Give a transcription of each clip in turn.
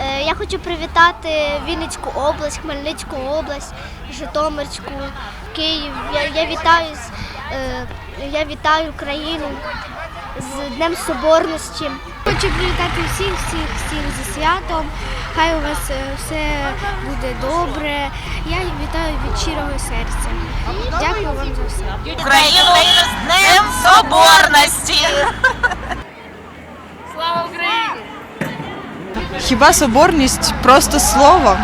Е, я хочу привітати Вінницьку область, Хмельницьку область, Житомирську, Київ. Я, я вітаю е, я вітаю країну з Днем Соборності. Хочу привітати всіх, всіх, всіх зі святом. Хай у вас е, все буде добре. Я вітаю від щирого серця. Дякую вам за все. Україну з Днем Соборності! Хіба соборність просто слово?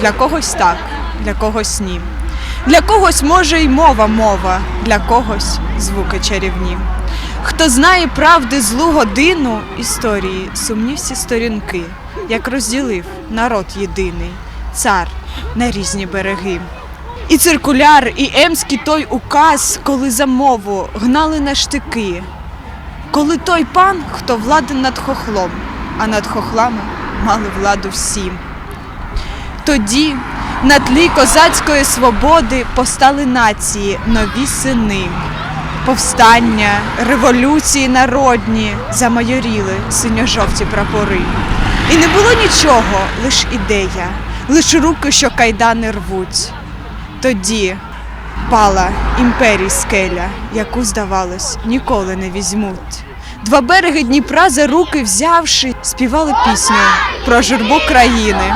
Для когось так, для когось ні. Для когось може й мова мова, для когось звуки чарівні. Хто знає правди злу годину історії, сумні всі сторінки, як розділив народ єдиний, цар на різні береги. І циркуляр, і емський той указ, коли за мову гнали на штики, коли той пан, хто владен над хохлом, а над хохлами мали владу всі. Тоді на тлі козацької свободи постали нації нові сини. Повстання, революції народні замайоріли синьо-жовті прапори. І не було нічого, лиш ідея, лиш руки, що кайдани рвуть. Тоді пала імперій скеля, яку, здавалось, ніколи не візьмуть. Два береги Дніпра за руки взявши, співали пісню про журбу країни.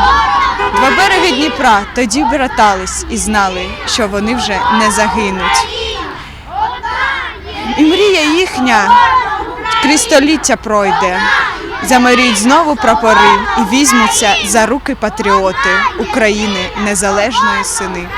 Два береги Дніпра тоді братались і знали, що вони вже не загинуть. І мрія їхня крізь століття пройде. Замарюють знову прапори і візьмуться за руки патріоти України незалежної сини.